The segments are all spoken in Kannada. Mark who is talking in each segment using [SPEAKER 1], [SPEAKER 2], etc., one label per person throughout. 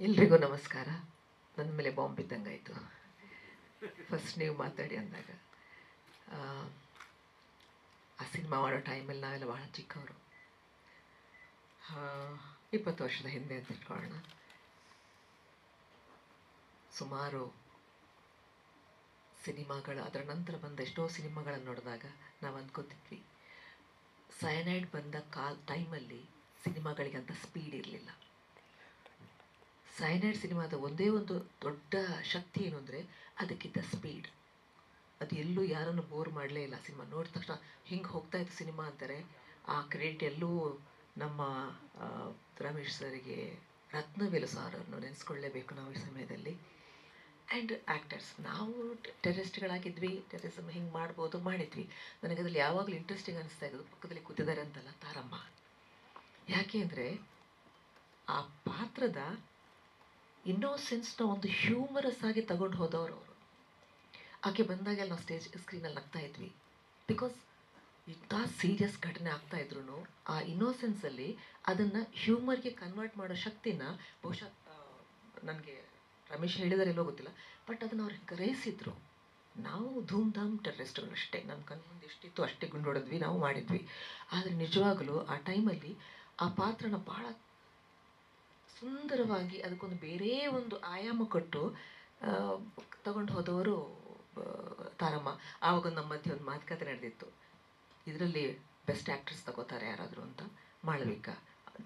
[SPEAKER 1] ಎಲ್ರಿಗೂ ನಮಸ್ಕಾರ. ನನ್ನ ಮೇಲೆ ಬಾಂಬ್ ಇದ್ದಂಗಾಯಿತು. ಫಸ್ಟ್ ನೀವು ಮಾತಾಡಿ ಅಂದಾಗ ಆ, ಸಿನಿಮಾ ಮಾಡೋ ಟೈಮಲ್ಲಿ ನಾವೆಲ್ಲ ಭಾಳ ಚಿಕ್ಕವರು. ಇಪ್ಪತ್ತು ವರ್ಷದ ಹಿಂದೆ ಅಂತ ಇಟ್ಕೊಳ್ಳೋಣ ಸುಮಾರು ಸಿನಿಮಾಗಳು ಅದರ ನಂತರ ಬಂದ ಎಷ್ಟೋ ಸಿನಿಮಾಗಳನ್ನು ನೋಡಿದಾಗ ನಾವು ಅಂದ್ಕೋತಿದ್ವಿ ಸಯನೈಡ್ ಬಂದ ಕಾಲ್ ಟೈಮಲ್ಲಿ ಸಿನಿಮಾಗಳಿಗೆ ಅಂತ ಸ್ಪೀಡ್ ಇರಲಿಲ್ಲ. ಸೈನೈಡ್ ಸಿನಿಮಾದ ಒಂದೇ ಒಂದು ದೊಡ್ಡ ಶಕ್ತಿ ಏನು ಅಂದರೆ ಅದಕ್ಕಿದ್ದ ಸ್ಪೀಡ್ ಅದು ಎಲ್ಲೂ ಯಾರನ್ನು ಬೋರ್ ಮಾಡಲೇ ಇಲ್ಲ ಸಿನಿಮಾ. ನೋಡಿದ ತಕ್ಷಣ ಹಿಂಗೆ ಹೋಗ್ತಾ ಇತ್ತು ಸಿನಿಮಾ ಅಂತಾರೆ. ಆ ಕ್ರೆಡಿಟ್ ಎಲ್ಲೂ ನಮ್ಮ ರಮೇಶ್ ಸರ್ಗೆ ರತ್ನವೇಲು ಸಾರ್ ಅವ್ರನ್ನು ನೆನೆಸ್ಕೊಳ್ಳೇಬೇಕು ನಾವು ಈ ಸಮಯದಲ್ಲಿ. ಆ್ಯಂಡ್ ಆ್ಯಕ್ಟರ್ಸ್ ನಾವು ಟೆರರಿಸ್ಟ್ಗಳಾಗಿದ್ವಿ ಟೆರರಿಸಮ್ ಹಿಂಗೆ ಮಾಡ್ಬೋದು, ಮಾಡಿದ್ವಿ. ನನಗೆ ಅದ್ರಲ್ಲಿ ಯಾವಾಗಲೂ ಇಂಟ್ರೆಸ್ಟಿಂಗ್ ಅನಿಸ್ತಾ ಇದ್ದು ಪಕ್ಕದಲ್ಲಿ ಕೂತಿದ್ದಾರೆ ಅಂತಲ್ಲ ತಾರಮ್ಮ. ಯಾಕೆ ಅಂದರೆ ಆ ಪಾತ್ರದ ಇನ್ನೋಸೆನ್ಸ್ನ ಒಂದು ಹ್ಯೂಮರಸ್ ಆಗಿ ತಗೊಂಡು ಹೋದವರು ಅವರು. ಆಕೆ ಬಂದಾಗೆಲ್ಲ ನಾವು ಸ್ಟೇಜ್ ಸ್ಕ್ರೀನಲ್ಲಿ ನಗ್ತಾ ಇದ್ವಿ. ಬಿಕಾಸ್ ಇಂಥ ಸೀರಿಯಸ್ ಘಟನೆ ಆಗ್ತಾ ಇದ್ರು ಆ ಇನ್ನೋಸೆನ್ಸಲ್ಲಿ ಅದನ್ನು ಹ್ಯೂಮರ್ಗೆ ಕನ್ವರ್ಟ್ ಮಾಡೋ ಶಕ್ತಿನ ಬಹುಶಃ ನನಗೆ ರಮೇಶ್ ಹೇಳಿದಾರೆ ಎಲ್ಲೋ ಗೊತ್ತಿಲ್ಲ ಬಟ್ ಅದನ್ನು ಅವ್ರು ಗ್ರಹಿಸಿದ್ರು. ನಾವು ಧೂಮ್ ಧಾಮ್ ಟೆರರಿಸ್ಟ್ಗಳು ಅಷ್ಟೇ. ನಮ್ಮ ಕಣ್ಣು ಮುಂದೆ ಎಷ್ಟಿತ್ತು ಅಷ್ಟೇ ಗುಂಡೋಡಿದ್ವಿ, ನಾವು ಮಾಡಿದ್ವಿ. ಆದರೆ ನಿಜವಾಗಲೂ ಆ ಟೈಮಲ್ಲಿ ಆ ಪಾತ್ರನ ಭಾಳ ಸುಂದರವಾಗಿ ಅದಕ್ಕೊಂದು ಬೇರೆ ಒಂದು ಆಯಾಮ ಕೊಟ್ಟು ತಗೊಂಡು ಹೋದವರು ತಾರಮ್ಮ. ಆವಾಗ ನಮ್ಮ ಮಧ್ಯೆ ಒಂದು ಮಾತುಕತೆ ನಡೆದಿತ್ತು. ಇದರಲ್ಲಿ ಬೆಸ್ಟ್ ಆ್ಯಕ್ಟ್ರೆಸ್ ತಗೋತಾರೆ ಯಾರಾದರೂ ಅಂತ ಮಾಳವಿಕ.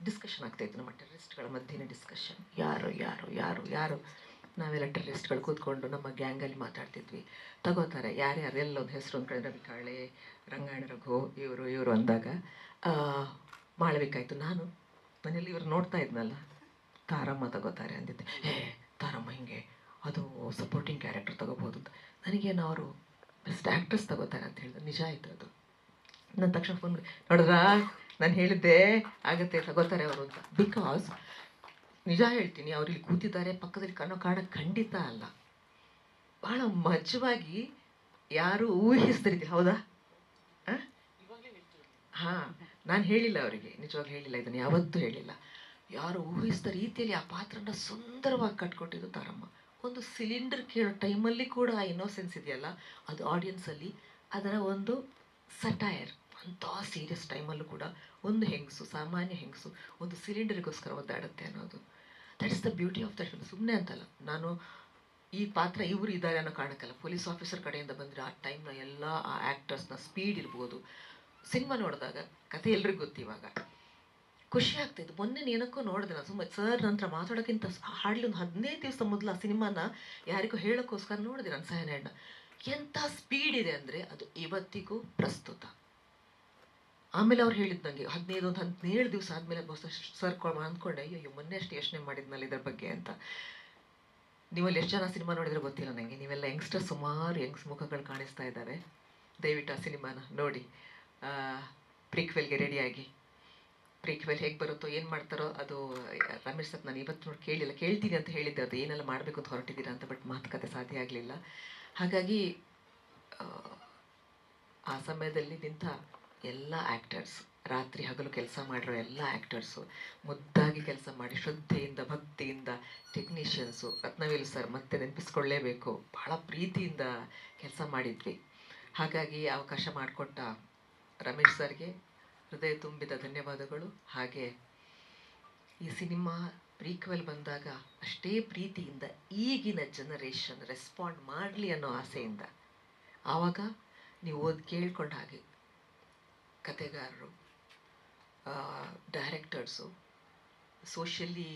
[SPEAKER 1] ಡಿಸ್ಕಷನ್ ಆಗ್ತಾಯಿತ್ತು ನಮ್ಮ ಟೆರರಿಸ್ಟ್ಗಳ ಮಧ್ಯೆ ಡಿಸ್ಕಷನ್ ಯಾರು ಯಾರು ಯಾರು ಯಾರು? ನಾವೆಲ್ಲ ಟೆರರಿಸ್ಟ್ಗಳು ಕೂತ್ಕೊಂಡು ನಮ್ಮ ಗ್ಯಾಂಗಲ್ಲಿ ಮಾತಾಡ್ತಿದ್ವಿ. ತಗೋತಾರೆ. ಯಾರ್ಯಾರು? ಎಲ್ಲ ಒಂದು ಹೆಸರು ಅಂದ್ಕೊಂಡು ಕಡೆ ರವಿ ಕಾಳೆ ರಂಗಾಯಣ ರಘು ಇವರು ಇವರು ಅಂದಾಗ ಆ, ಮಾಳವಿಕ ನಾನು ಮನೇಲಿ ಇವರು ನೋಡ್ತಾ ಇದ್ನಲ್ಲ. ತಾರಮ್ಮ ತಗೋತಾರೆ ಅಂದಿದ್ದೆ. ಹೇ, ತಾರಮ್ಮ ಹಿಂಗೆ, ಅದು ಸಪೋರ್ಟಿಂಗ್ ಕ್ಯಾರೆಕ್ಟರ್ ತಗೋಬೋದು ಅಂತ. ನನಗೇನು ಅವರು ಬೆಸ್ಟ್ ಆ್ಯಕ್ಟ್ರೆಸ್ ತಗೋತಾರೆ ಅಂತ ಹೇಳಿದ್ರು. ನಿಜ ಆಯಿತು ಅದು. ನನ್ನ ತಕ್ಷಣ ಫೋನ್ ನೋಡಿದ್ರಾ, ನಾನು ಹೇಳಿದ್ದೆ ಆಗುತ್ತೆ, ತಗೋತಾರೆ ಅವರು ಅಂತ. ಬಿಕಾಸ್ ನಿಜ ಹೇಳ್ತೀನಿ, ಅವ್ರು ಇಲ್ಲಿ ಕೂತಿದ್ದಾರೆ, ಪಕ್ಕದಲ್ಲಿ ಕಣ್ಣೋ ಕಾರಣ ಖಂಡಿತ ಅಲ್ಲ. ಭಾಳ ಮಜವಾಗಿ ಯಾರು ಊಹಿಸ್ದ ರೀತಿ ಹೌದಾ? ಹಾಂ? ನಾನು ಹೇಳಿಲ್ಲ ಅವರಿಗೆ ನಿಜವಾಗಿ ಹೇಳಿಲ್ಲ, ಇದನ್ನು ಯಾವತ್ತೂ ಹೇಳಿಲ್ಲ. ಯಾರು ಊಹಿಸಿದ ರೀತಿಯಲ್ಲಿ ಆ ಪಾತ್ರನ ಸುಂದರವಾಗಿ ಕಟ್ಕೊಟ್ಟಿದ್ದು ತಾರಮ್ಮ. ಒಂದು ಸಿಲಿಂಡರ್ ಕೇಳೋ ಟೈಮಲ್ಲಿ ಕೂಡ ಆ ಇನ್ನೋಸೆನ್ಸ್ ಇದೆಯಲ್ಲ, ಅದು ಆಡಿಯನ್ಸಲ್ಲಿ ಅದರ ಒಂದು ಸಟೈರ್ ಅಂಥ ಸೀರಿಯಸ್ ಟೈಮಲ್ಲೂ ಕೂಡ ಒಂದು ಹೆಂಗಸು, ಸಾಮಾನ್ಯ ಹೆಂಗಸು ಒಂದು ಸಿಲಿಂಡರ್ಗೋಸ್ಕರ ಒದ್ದಾಡುತ್ತೆ ಅನ್ನೋದು. That is the beauty of that ಸುಮ್ಮನೆ ಅಂತಲ್ಲ, ನಾನು ಈ ಪಾತ್ರ ಇವರು ಇದ್ದಾರೆ ಅನ್ನೋ ಕಾರಣಕ್ಕಲ್ಲ, ಪೊಲೀಸ್ ಆಫೀಸರ್ ಕಡೆಯಿಂದ ಬಂದರೆ ಆ ಟೈಮ್ನ ಎಲ್ಲ ಆ ಆ್ಯಕ್ಟರ್ಸ್ನ ಸ್ಪೀಡ್ ಇರ್ಬೋದು. ಸಿನಿಮಾ ನೋಡಿದಾಗ ಕತೆ ಎಲ್ರಿಗೂ ಗೊತ್ತು ಇವಾಗ. ಖುಷಿ ಆಗ್ತಾಯಿತ್ತು ಮೊನ್ನೆ ಏನಕ್ಕೂ ನೋಡಿದೆ ನಾನು ಸುಮ್ಮನೆ ಸರ್ ನಂತರ ಮಾತಾಡೋಕ್ಕಿಂತ ಹಾಡಲಿ ಒಂದು ಹದಿನೈದು ದಿವಸ ಮೊದಲು ಆ ಸಿನಿಮಾನ ಯಾರಿಗೂ ಹೇಳೋಕ್ಕೋಸ್ಕರ ನೋಡಿದೆ ನಾನು ಸಹನೆಯಣ್ಣ ಎಂಥ ಸ್ಪೀಡ್ ಇದೆ ಅಂದರೆ ಅದು ಇವತ್ತಿಗೂ ಪ್ರಸ್ತುತ. ಆಮೇಲೆ ಅವ್ರು ಹೇಳಿದ್ದು ನನಗೆ ಹದಿನೈದು ಒಂದು ಹದಿನೇಳು ದಿವಸ ಆದಮೇಲೆ ಬಸ್ ಸರ್ ಅಂದ್ಕೊಂಡೆ ಅಯ್ಯೋ ಅಯ್ಯೋ ಮೊನ್ನೆ ಅಷ್ಟು ಯೋಚನೆ ಮಾಡಿದ್ನಲ್ಲ ಇದ್ರ ಬಗ್ಗೆ ಅಂತ. ನೀವಲ್ಲಿ ಎಷ್ಟು ಜನ ಸಿನಿಮಾ ನೋಡಿದ್ರೆ ಗೊತ್ತಿಲ್ಲ ನನಗೆ ನೀವೆಲ್ಲ ಯಂಗ್ಸ್ಟರ್ ಸುಮಾರು ಯಂಗ್ಸ್ ಮುಖಗಳು ಕಾಣಿಸ್ತಾ ಇದ್ದಾವೆ ದಯವಿಟ್ಟು ಆ ಸಿನಿಮಾನ ನೋಡಿ. ಪ್ರೀಕ್ವೆಲ್ಗೆ ರೆಡಿಯಾಗಿ ಪ್ರೀಕ್ವೆಲ್ ಹೇಗೆ ಬರುತ್ತೋ ಏನು ಮಾಡ್ತಾರೋ ಅದು ರಮೇಶ್ ಸರ್ ನಾನು ಇವತ್ತು ನೋಡಿ ಕೇಳಿಲ್ಲ ಕೇಳ್ತೀನಿ ಅಂತ ಹೇಳಿದ್ದೆ ಅದು ಏನೆಲ್ಲ ಮಾಡಬೇಕು ಅಂತ ಹೊರಟಿದ್ದೀರಾ ಅಂತ ಬಟ್ ಮಾತುಕತೆ ಸಾಧ್ಯ ಆಗಲಿಲ್ಲ. ಹಾಗಾಗಿ ಆ, ಆ ಸಮಯದಲ್ಲಿ ನಿಂತ ಎಲ್ಲ ಆ್ಯಕ್ಟರ್ಸ್ ರಾತ್ರಿ ಹಗಲು ಕೆಲಸ ಮಾಡಿರೋ ಎಲ್ಲ ಆ್ಯಕ್ಟರ್ಸು ಮುದ್ದಾಗಿ ಕೆಲಸ ಮಾಡಿ ಶ್ರದ್ಧೆಯಿಂದ ಭಕ್ತಿಯಿಂದ ಟೆಕ್ನಿಷಿಯನ್ಸು ರತ್ನವೇಲು ಸರ್ ಮತ್ತೆ ನೆನಪಿಸ್ಕೊಳ್ಳೇಬೇಕು ಭಾಳ ಪ್ರೀತಿಯಿಂದ ಕೆಲಸ ಮಾಡಿದ್ವಿ. ಹಾಗಾಗಿ ಅವಕಾಶ ಮಾಡಿಕೊಟ್ಟ ರಮೇಶ್ ಸರ್ಗೆ ಹೃದಯ ತುಂಬಿದ ಧನ್ಯವಾದಗಳು. ಹಾಗೆ ಈ ಸಿನಿಮಾ ಪ್ರೀಕ್ವೆಲ್ ಬಂದಾಗ ಅಷ್ಟೇ ಪ್ರೀತಿಯಿಂದ ಈಗಿನ ಜನರೇಷನ್ ರೆಸ್ಪಾಂಡ್ ಮಾಡಲಿ ಅನ್ನೋ ಆಸೆಯಿಂದ. ಆವಾಗ ನೀವು ಓದಿ, ಕೇಳ್ಕೊಂಡ ಹಾಗೆ ಕತೆಗಾರರು ಡೈರೆಕ್ಟರ್ಸು ಸೋಷಿಯಲಿ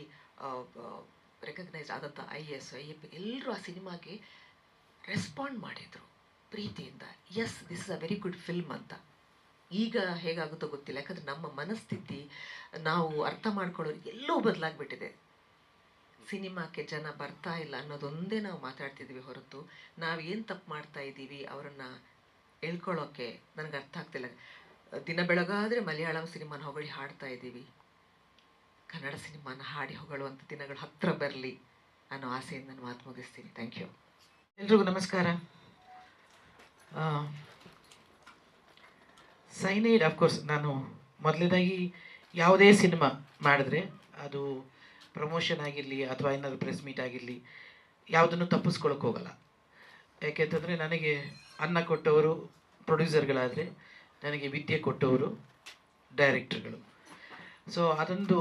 [SPEAKER 1] ರೆಕಗ್ನೈಸ್ ಆದಂಥ I S I A P ಎಲ್ಲರೂ ಆ ಸಿನಿಮಾಗೆ ರೆಸ್ಪಾಂಡ್ ಮಾಡಿದರು ಪ್ರೀತಿಯಿಂದ. Yes this is a very good film ಅಂತ. ಈಗ ಹೇಗಾಗುತ್ತೋ ಗೊತ್ತಿಲ್ಲ. ಯಾಕಂದರೆ ನಮ್ಮ ಮನಸ್ಥಿತಿ, ನಾವು ಅರ್ಥ ಮಾಡ್ಕೊಳ್ಳೋರು ಎಲ್ಲೂ ಬದಲಾಗ್ಬಿಟ್ಟಿದೆ. ಸಿನಿಮಾಕ್ಕೆ ಜನ ಬರ್ತಾ ಇಲ್ಲ ಅನ್ನೋದೊಂದೇ ನಾವು ಮಾತಾಡ್ತಿದ್ವಿ ಹೊರತು. ನಾವು ಏನು ತಪ್ಪು ಮಾಡ್ತಾ ಇದ್ದೀವಿ ಅವರನ್ನು ಹೇಳ್ಕೊಳ್ಳೋಕ್ಕೆ ನನಗೆ ಅರ್ಥ ಆಗ್ತಿಲ್ಲ. ದಿನ ಬೆಳಗಾದರೆ ಮಲಯಾಳಂ ಸಿನಿಮಾನ ಹೊಗಳಿ ಹಾಡ್ತಾ ಇದ್ದೀವಿ. ಕನ್ನಡ ಸಿನಿಮಾನ ಹಾಡಿ ಹೊಗಳುವಂಥ ದಿನಗಳು ಹತ್ತಿರ ಬರಲಿ ಅನ್ನೋ ಆಸೆಯಿಂದ ನಾನು ಮಾತು ಮುಗಿಸ್ತೀನಿ. ಥ್ಯಾಂಕ್ ಯು
[SPEAKER 2] ಎಲ್ರಿಗೂ ನಮಸ್ಕಾರ. ಸೈನೈಡ್ ಅಫ್ಕೋರ್ಸ್ ನಾನು ಮೊದಲನೇದಾಗಿ ಯಾವುದೇ ಸಿನಿಮಾ ಮಾಡಿದ್ರೆ ಅದು ಪ್ರಮೋಷನ್ ಆಗಿರಲಿ ಅಥವಾ ಏನಾದರೂ ಪ್ರೆಸ್ ಮೀಟ್ ಆಗಿರಲಿ, ಯಾವುದನ್ನು ತಪ್ಪಿಸ್ಕೊಳಕ್ಕೆ ಹೋಗಲ್ಲ. ಯಾಕೆಂತಂದರೆ ನನಗೆ ಅನ್ನ ಕೊಟ್ಟವರು ಪ್ರೊಡ್ಯೂಸರ್ಗಳಾದರೆ ನನಗೆ ವಿದ್ಯೆ ಕೊಟ್ಟವರು ಡೈರೆಕ್ಟರ್ಗಳು ಸೊ ಅದೊಂದು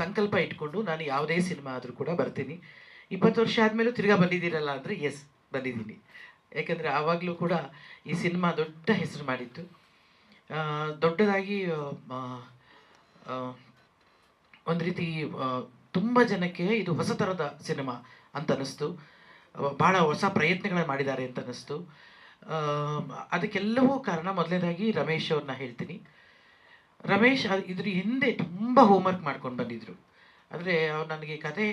[SPEAKER 2] ಸಂಕಲ್ಪ ಇಟ್ಕೊಂಡು ನಾನು ಯಾವುದೇ ಸಿನಿಮಾ ಆದರೂ ಕೂಡ ಬರ್ತೀನಿ. ಇಪ್ಪತ್ತು ವರ್ಷ ಆದಮೇಲೂ ತಿರ್ಗಾ ಬಂದಿದ್ದೀರಲ್ಲ ಅಂದರೆ ಎಸ್ ಬಂದಿದ್ದೀನಿ. ಯಾಕೆಂದರೆ ಆವಾಗಲೂ ಕೂಡ ಈ ಸಿನಿಮಾ ದೊಡ್ಡ ಹೆಸರು ಮಾಡಿತ್ತು ದೊಡ್ಡದಾಗಿ ಒಂದು ರೀತಿ ತುಂಬ ಜನಕ್ಕೆ ಇದು ಹೊಸ ಥರದ ಸಿನಿಮಾ ಅಂತ ಅನ್ನಿಸ್ತು. ಭಾಳ ಹೊಸ ಪ್ರಯತ್ನಗಳನ್ನು ಮಾಡಿದ್ದಾರೆ ಅಂತ ಅನ್ನಿಸ್ತು. ಅದಕ್ಕೆಲ್ಲವೂ ಕಾರಣ ಮೊದಲನೇದಾಗಿ ರಮೇಶ್ ಅವ್ರನ್ನ ಹೇಳ್ತೀನಿ. ರಮೇಶ್ ಇದ್ರ ಹಿಂದೆ ತುಂಬ ಹೋಮ್ವರ್ಕ್ ಮಾಡ್ಕೊಂಡು ಬಂದಿದ್ರು. ಅಂದರೆ ಅವ್ರು ನನಗೆ ಕತೆ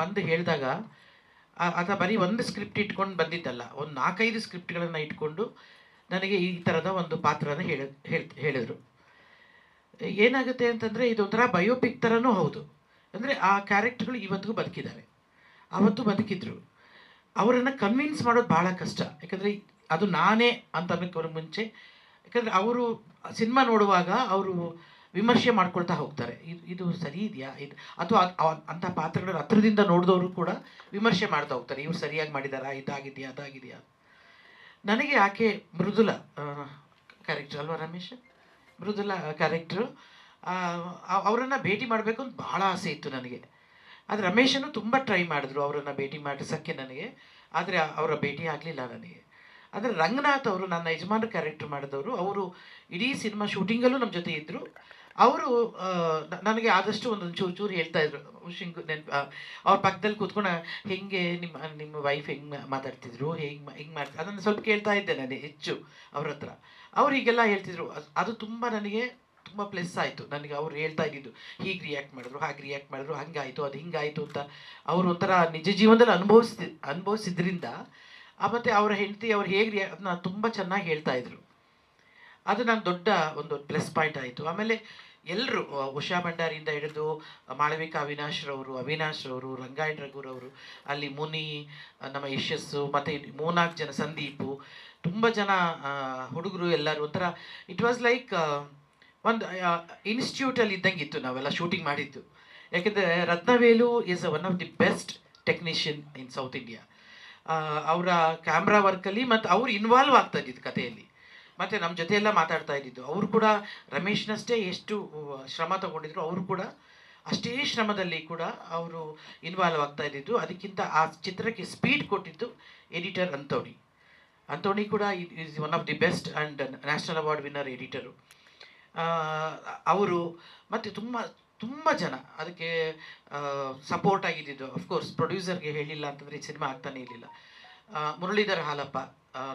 [SPEAKER 2] ಬಂದು ಹೇಳಿದಾಗ ಆತ ಬರೀ ಒಂದು ಸ್ಕ್ರಿಪ್ಟ್ ಇಟ್ಕೊಂಡು ಬಂದಿದ್ದಲ್ಲ, ಒಂದು ನಾಲ್ಕೈದು ಸ್ಕ್ರಿಪ್ಟ್ಗಳನ್ನು ಇಟ್ಕೊಂಡು ನನಗೆ ಈ ಥರದ ಒಂದು ಪಾತ್ರನ ಹೇಳ ಹೇಳಿದರು. ಏನಾಗುತ್ತೆ ಅಂತಂದರೆ ಇದೊಂಥರ ಬಯೋಪಿಕ್ ಥರನೂ ಹೌದು. ಅಂದರೆ ಆ ಕ್ಯಾರೆಕ್ಟರ್ಗಳು ಇವತ್ತಿಗೂ ಬದುಕಿದ್ದಾರೆ ಆವತ್ತು ಬದುಕಿದ್ರು. ಅವರನ್ನು ಕನ್ವಿನ್ಸ್ ಮಾಡೋದು ಭಾಳ ಕಷ್ಟ. ಯಾಕಂದರೆ ಅದು ನಾನೇ ಅಂತ ಅನ್ನೋಕ್ಕೆ ಮುಂಚೆ, ಯಾಕಂದರೆ ಅವರು ಸಿನಿಮಾ ನೋಡುವಾಗ ಅವರು ವಿಮರ್ಶೆ ಮಾಡ್ಕೊಳ್ತಾ ಹೋಗ್ತಾರೆ. ಇದು ಸರಿ ಇದೆಯಾ? ಇದು, ಅಥವಾ ಅಂಥ ಪಾತ್ರಗಳ ಹತ್ರದಿಂದ ನೋಡಿದವರು ಕೂಡ ವಿಮರ್ಶೆ ಮಾಡ್ತಾ ಹೋಗ್ತಾರೆ. ಇವ್ರು ಸರಿಯಾಗಿ ಮಾಡಿದಾರಾ? ಇದಾಗಿದೆಯಾ? ಅದಾಗಿದೆಯಾ? ನನಗೆ ಆಕೆ ಮೃದುಲ ಕ್ಯಾರೆಕ್ಟರ್ ಅಲ್ವಾ ರಮೇಶ್? ಮೃದುಲ ಕ್ಯಾರೆಕ್ಟ್ರು ಅವರನ್ನು ಭೇಟಿ ಮಾಡಬೇಕು ಅಂತ ಭಾಳ ಆಸೆ ಇತ್ತು ನನಗೆ. ಆದರೆ ರಮೇಶನು ತುಂಬ ಟ್ರೈ ಮಾಡಿದ್ರು ಅವರನ್ನು ಭೇಟಿ ಮಾಡಿಸೋಕ್ಕೆ ನನಗೆ. ಆದರೆ ಅವರ ಭೇಟಿ ಆಗಲಿಲ್ಲ ನನಗೆ. ಆದರೆ ರಂಗನಾಥ್ ಅವರು ನನ್ನ ಯಜಮಾನ ಕ್ಯಾರೆಕ್ಟರ್ ಮಾಡಿದವರು, ಅವರು ಇಡೀ ಸಿನಿಮಾ ಶೂಟಿಂಗಲ್ಲೂ ನಮ್ಮ ಜೊತೆ ಇದ್ದರು ಅವರು ನನಗೆ ಆದಷ್ಟು ಒಂದು ಚೂರು ಚೂರು ಹೇಳ್ತಾ ಇದ್ರು. ಹುಷಿಂಗ್ ನೆನ್ಪು ಅವ್ರ ಪಕ್ಕದಲ್ಲಿ ಕೂತ್ಕೊಂಡು, ಹೆಂಗೆ ನಿಮ್ಮ ನಿಮ್ಮ ವೈಫ್ ಹೆಂಗೆ ಮಾತಾಡ್ತಿದ್ರು? ಹೆಂಗೆ ಹೆಂಗ್ ಮಾಡ್ತಾ ಅದನ್ನು ಸ್ವಲ್ಪ ಕೇಳ್ತಾ ಇದ್ದೆ ನಾನು ಹೆಚ್ಚು ಅವ್ರ ಹತ್ರ. ಅವ್ರು ಹೀಗೆಲ್ಲ ಹೇಳ್ತಿದ್ರು. ಅದ್- ತುಂಬ ನನಗೆ ತುಂಬ ಪ್ಲಸ್ ಆಯಿತು. ನನಗೆ ಅವ್ರು ಹೇಳ್ತಾ ಇದ್ದಿದ್ದು, ಹೀಗೆ ರಿಯಾಕ್ಟ್ ಮಾಡಿದ್ರು, ಹಾಗೆ ರಿಯಾಕ್ಟ್ ಮಾಡಿದ್ರು, ಹಂಗಾಯಿತು, ಅದು ಹಿಂಗಾಯಿತು ಅಂತ. ಅವರು ಒಂಥರ ನಿಜ ಜೀವನದಲ್ಲಿ ಅನುಭವಿಸ್ತಿ, ಅನುಭವಿಸಿದ್ರಿಂದ ಮತ್ತು ಅವರ ಹೆಂಡತಿ ಅವ್ರು ಹೇಗೆ ರಿಯಾ ಅದನ್ನ ತುಂಬ ಚೆನ್ನಾಗಿ ಹೇಳ್ತಾ ಇದ್ರು. ಅದು ನನ್ನ ದೊಡ್ಡ ಒಂದು ಪ್ಲಸ್ ಪಾಯಿಂಟ್ ಆಯಿತು. ಆಮೇಲೆ ಎಲ್ಲರೂ ಉಷಾ ಭಂಡಾರಿಯಿಂದ ಹಿಡಿದು ಮಾಳವಿಕಾ ಅವಿನಾಶ್ ರವರು ಅವಿನಾಶ್ ರವರು ರಂಗಾಯಣ ರಘುರವರು ಅಲ್ಲಿ ಮುನಿ ನಮ್ಮ ಯಶಸ್ಸು, ಮತ್ತು ಮೂನಾಲ್ಕು ಜನ ಸಂದೀಪು, ತುಂಬ ಜನ ಹುಡುಗರು ಎಲ್ಲರೂ ಒಂಥರ ಇಟ್ ವಾಸ್ ಲೈಕ್ ಒಂದು ಇನ್ಸ್ಟಿಟ್ಯೂಟಲ್ಲಿ ಇದ್ದಂಗೆ ಇತ್ತು ನಾವೆಲ್ಲ ಶೂಟಿಂಗ್ ಮಾಡಿದ್ದು. ಯಾಕೆಂದರೆ Ratnavelu is one of the best technician in South India ಅವರ ಕ್ಯಾಮ್ರಾ ವರ್ಕಲ್ಲಿ ಮತ್ತು ಅವ್ರು ಇನ್ವಾಲ್ವ್ ಆಗ್ತಾ ಇದ್ದಿದ್ದು ಕಥೆಯಲ್ಲಿ. ಮತ್ತು ನಮ್ಮ ಜೊತೆ ಎಲ್ಲ ಮಾತಾಡ್ತಾ ಇದ್ದಿದ್ದು. ಅವರು ಕೂಡ ರಮೇಶ್ನಷ್ಟೇ ಎಷ್ಟು ಶ್ರಮ ತಗೊಂಡಿದ್ರು ಅವರು ಕೂಡ ಅಷ್ಟೇ ಶ್ರಮದಲ್ಲಿ ಕೂಡ ಅವರು ಇನ್ವಾಲ್ವ್ ಆಗ್ತಾ ಇದ್ದಿದ್ದು. ಅದಕ್ಕಿಂತ ಆ ಚಿತ್ರಕ್ಕೆ ಸ್ಪೀಡ್ ಕೊಟ್ಟಿದ್ದು ಎಡಿಟರ್ ಅಂತೋಣಿ. ಅಂತೋಣಿ ಕೂಡ is one of the best and national award winner editor ಅವರು ಮತ್ತು ತುಂಬ ತುಂಬ ಜನ ಅದಕ್ಕೆ ಸಪೋರ್ಟ್ ಆಗಿದ್ದಿದ್ದು. ಅಫ್ಕೋರ್ಸ್ ಪ್ರೊಡ್ಯೂಸರ್ಗೆ ಹೇಳಿಲ್ಲ ಅಂತಂದರೆ ಈ ಸಿನಿಮಾ ಆಗ್ತಾನೇ ಇರಲಿಲ್ಲ. ಮುರಳೀಧರ್ ಹಾಲಪ್ಪ